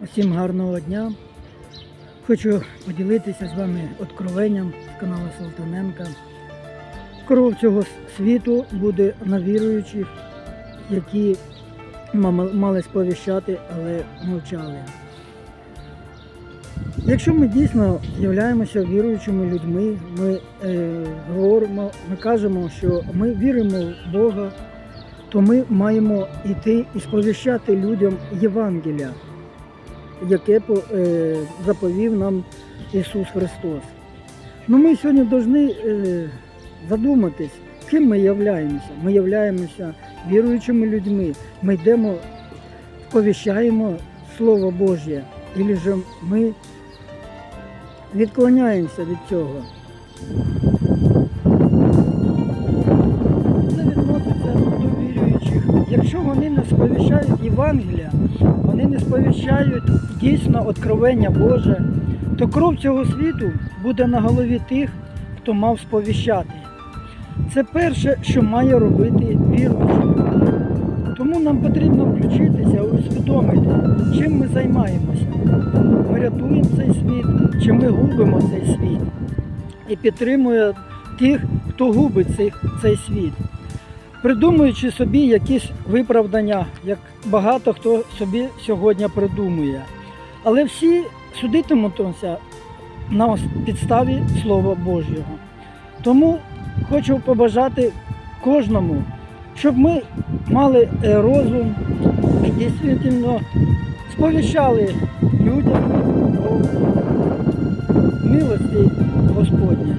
Усім гарного дня. Хочу поділитися з вами откровенням з каналу Салтаненка. Кров цього світу буде на віруючих, які мали сповіщати, але мовчали. Якщо ми дійсно являємося віруючими людьми, ми е, говоримо, ми кажемо, що ми віримо в Бога, то ми маємо йти і сповіщати людям Євангелія, яке е, заповів нам Ісус Христос. Ну ми сьогодні повинні е, задуматись, ким ми являємося. Ми являємося віруючими людьми. Ми йдемо, сповіщаємо Слово Божє, і ж ми відклоняємося від цього. Вони не сповіщають Євангелія, вони не сповіщають дійсно откровення Боже, то кров цього світу буде на голові тих, хто мав сповіщати. Це перше, що має робити віруючий. Тому нам потрібно включитися, усвідомити, чим ми займаємося. Ми рятуємо цей світ, чи ми губимо цей світ. І підтримує тих, хто губить цей світ. Придумуючи собі якісь виправдання, як багато хто собі сьогодні придумує. Але всі судитимуться на підставі Слова Божого. Тому хочу побажати кожному, щоб ми мали е, розум і дійсно сповіщали людям про милості Господні.